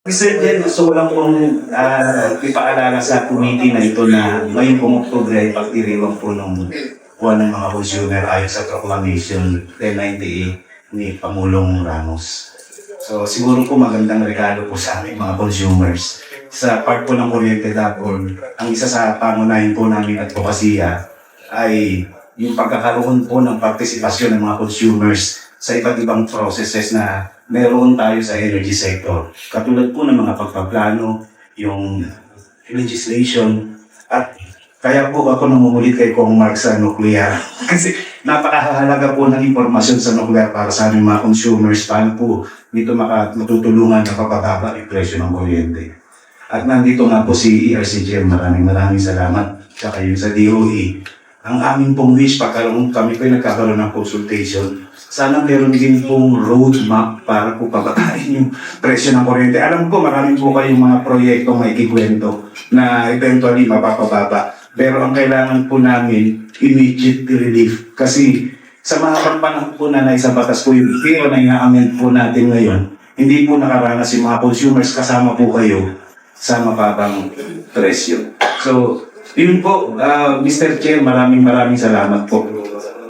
Mr. Jen, gusto ko lang pong uh, ipaalala sa committee na ito na ngayong pong Oktubre ay pagdiriwang po ng buwan ng mga consumer ayon sa Proclamation 1098 ni Pangulong Ramos. So siguro po magandang regalo po sa aming mga consumers. Sa part po ng Kuryente Dapol, ang isa sa pangunahin po namin advokasya ay yung pagkakaroon po ng partisipasyon ng mga consumers sa iba't ibang processes na meron tayo sa energy sector. Katulad po ng mga pagpaplano, yung legislation, at kaya po ako namumulit kay Kong Mark sa nuclear. Kasi napakahalaga po ng impormasyon sa nuclear para sa aming mga consumers. Paano po dito matutulungan na papababa yung presyo ng kuryente. At nandito nga po si ERCGM. Maraming maraming salamat. Tsaka yun sa DOE. Ang aming pong wish, pagkaroon kami po yung nagkakaroon ng consultation, sana meron din pong roadmap para po pabatain yung presyo ng kuryente. Alam ko, marami po kayong mga proyekto may kikwento na eventually mapapababa. Pero ang kailangan po namin, immediate relief. Kasi sa mga panahon po na naisa batas po yung pero na ina-amend po natin ngayon, hindi po nakaranas yung mga consumers kasama po kayo sa mababang presyo. So, yun po, ah, Mr. Chair, maraming maraming salamat po.